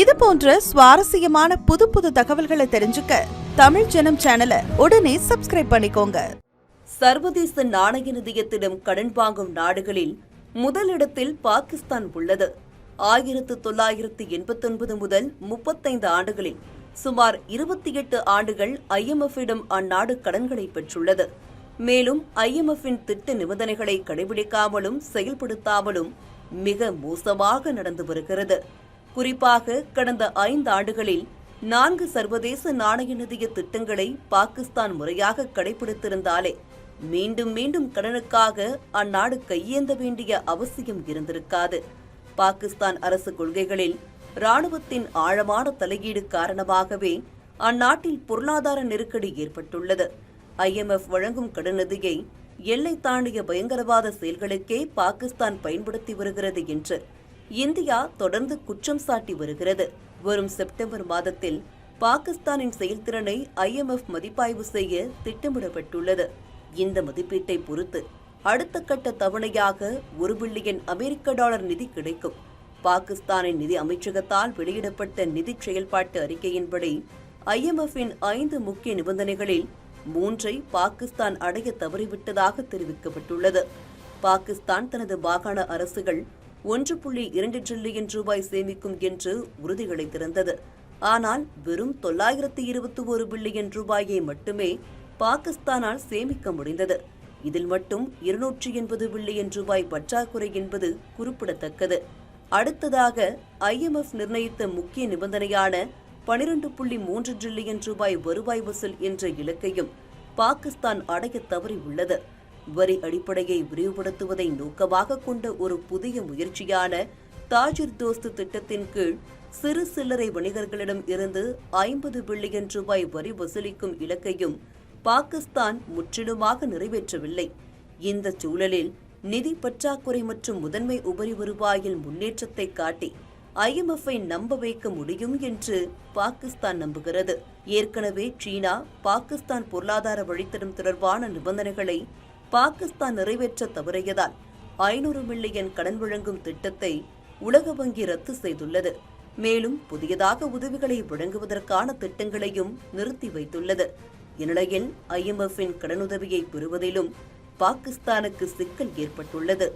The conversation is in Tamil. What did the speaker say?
இது போன்ற சுவாரஸ்யமான புது புது தகவல்களை தெரிஞ்சுக்க தமிழ் ஜனம் சேனலை உடனே சப்ஸ்கிரைப் பண்ணிக்கோங்க. சர்வதேச நாணய நிதியத்திடம் கடன் வாங்கும் நாடுகளில் முதலிடத்தில் பாகிஸ்தான் உள்ளது. ஆயிரத்து தொள்ளாயிரத்து எண்பத்தொன்பது முதல் முப்பத்தைந்து ஆண்டுகளில் சுமார் இருபத்தி எட்டு ஆண்டுகள் ஐஎம்எஃப்பிடம் அந்நாடு கடன்களை பெற்றுள்ளது. மேலும் ஐஎம்எஃப்பின் திட்ட நிபந்தனைகளை கடைபிடிக்காமலும் செயல்படுத்தாமலும் மிக மோசமாக நடந்து வருகிறது. குறிப்பாக கடந்த ஐந்து ஆண்டுகளில் நான்கு சர்வதேச நாணய நிதிய திட்டங்களை பாகிஸ்தான் முறையாக கடைபிடித்திருந்தாலே மீண்டும் மீண்டும் கடனுக்காக அந்நாடு கையேந்த வேண்டிய அவசியம் இருந்திருக்காது. பாகிஸ்தான் அரசு கொள்கைகளில் ராணுவத்தின் ஆழமான தலையீடு காரணமாகவே அந்நாட்டில் பொருளாதார நெருக்கடி ஏற்பட்டுள்ளது. ஐஎம்எஃப் வழங்கும் கடனுதவியை எல்லை தாண்டிய பயங்கரவாத செயல்களுக்கே பாகிஸ்தான் பயன்படுத்தி வருகிறது என்று இந்தியா தொடர்ந்து குற்றம் சாட்டி வருகிறது. வரும் செப்டம்பர் மாதத்தில் பாகிஸ்தானின் செயல்திறனை ஐஎம்எஃப் மதிப்பாய்வு செய்ய திட்டமிடப்பட்டுள்ளது. இந்த மதிப்பீட்டை பொறுத்து அடுத்த கட்ட தவணையாக ஒரு பில்லியன் அமெரிக்க டாலர் நிதி கிடைக்கும். பாகிஸ்தானின் நிதி அமைச்சகத்தால் வெளியிடப்பட்ட நிதி செயல்பாட்டு அறிக்கையின்படி ஐஎம்எஃப்பின் ஐந்து முக்கிய நிபந்தனைகளில் மூன்றை பாகிஸ்தான் அடைய தவறிவிட்டதாக தெரிவிக்கப்பட்டுள்ளது. பாகிஸ்தான் தனது மாகாண அரசுகள் ஒன்று புள்ளி இரண்டு டிரில்லியன் ரூபாய் சேமிக்கும் என்று உறுதியளித்திருந்தது ஆனால் வெறும் தொள்ளாயிரத்து இருபத்தி ஒரு பில்லியன் ரூபாயை மட்டுமே பாகிஸ்தானால் சேமிக்க முடிந்தது. இதில் மட்டும் இருநூற்றி எண்பது பில்லியன் ரூபாய் பற்றாக்குறை என்பது குறிப்பிடத்தக்கது. அடுத்ததாக ஐஎம்எஃப் நிர்ணயித்த முக்கிய நிபந்தனையான பனிரெண்டு புள்ளி மூன்று டிரில்லியன் ரூபாய் வருவாய் வசூல் என்ற இலக்கையும் பாகிஸ்தான் அடைய தவறியுள்ளது. வரி அடிப்படையை விரிவுபடுத்துவதை நோக்கமாக கொண்ட ஒரு புதிய முயற்சியான தாஜிர் தோஸ்து திட்டத்தின் கீழ் சிறு சில்லறை வணிகர்களிடம் இருந்து ஐம்பது பில்லியன் ரூபாய் வரி வசூலிக்கும் இலக்கையும் பாகிஸ்தான் முற்றிலுமாக நிறைவேற்றவில்லை. இந்த சூழலில் நிதி பற்றாக்குறை மற்றும் முதன்மை உபரி வருவாயில் முன்னேற்றத்தை காட்டி ஐஎம்எஃப்ஐ நம்ப வைக்க முடியும் என்று பாகிஸ்தான் நம்புகிறது. ஏற்கனவே சீனா பாகிஸ்தான் பொருளாதார வழித்தடம் தொடர்பான நிபந்தனைகளை பாகிஸ்தான் நிறைவேற்ற தவறியதால் ஐநூறு மில்லியன் கடன் வழங்கும் திட்டத்தை உலக வங்கி ரத்து செய்துள்ளது. மேலும் புதியதாக உதவிகளை வழங்குவதற்கான திட்டங்களையும் நிறுத்தி வைத்துள்ளது. இந்நிலையில் ஐஎம்எஃப்பின் கடனுதவியை பெறுவதிலும் பாகிஸ்தானுக்கு சிக்கல் ஏற்பட்டுள்ளது.